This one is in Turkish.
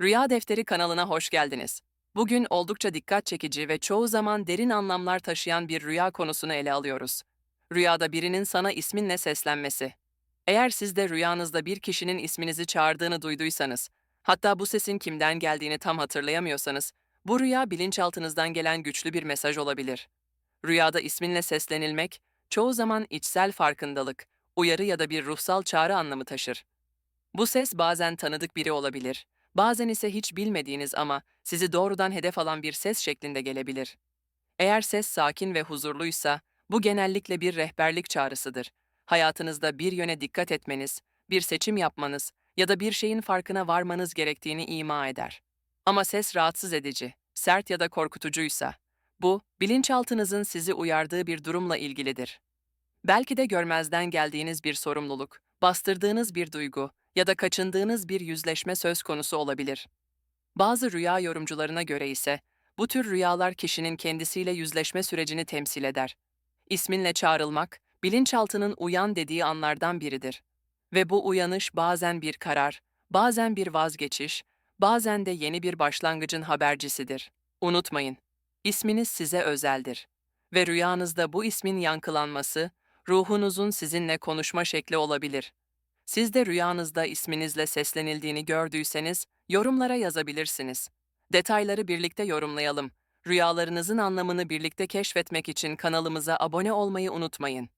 Rüya Defteri kanalına hoş geldiniz. Bugün oldukça dikkat çekici ve çoğu zaman derin anlamlar taşıyan bir rüya konusunu ele alıyoruz. Rüyada birinin sana isminle seslenmesi. Eğer siz de rüyanızda bir kişinin isminizi çağırdığını duyduysanız, hatta bu sesin kimden geldiğini tam hatırlayamıyorsanız, bu rüya bilinçaltınızdan gelen güçlü bir mesaj olabilir. Rüyada isminle seslenilmek, çoğu zaman içsel farkındalık, uyarı ya da bir ruhsal çağrı anlamı taşır. Bu ses bazen tanıdık biri olabilir, bazen ise hiç bilmediğiniz ama sizi doğrudan hedef alan bir ses şeklinde gelebilir. Eğer ses sakin ve huzurluysa, bu genellikle bir rehberlik çağrısıdır. Hayatınızda bir yöne dikkat etmeniz, bir seçim yapmanız ya da bir şeyin farkına varmanız gerektiğini ima eder. Ama ses rahatsız edici, sert ya da korkutucuysa, bu, bilinçaltınızın sizi uyardığı bir durumla ilgilidir. Belki de görmezden geldiğiniz bir sorumluluk, bastırdığınız bir duygu ya da kaçındığınız bir yüzleşme söz konusu olabilir. Bazı rüya yorumcularına göre ise bu tür rüyalar kişinin kendisiyle yüzleşme sürecini temsil eder. İsminle çağrılmak, bilinçaltının uyan dediği anlardan biridir. Ve bu uyanış bazen bir karar, bazen bir vazgeçiş, bazen de yeni bir başlangıcın habercisidir. Unutmayın, isminiz size özeldir. Ve rüyanızda bu ismin yankılanması, ruhunuzun sizinle konuşma şekli olabilir. Siz de rüyanızda isminizle seslenildiğini gördüyseniz yorumlara yazabilirsiniz. Detayları birlikte yorumlayalım. Rüyalarınızın anlamını birlikte keşfetmek için kanalımıza abone olmayı unutmayın.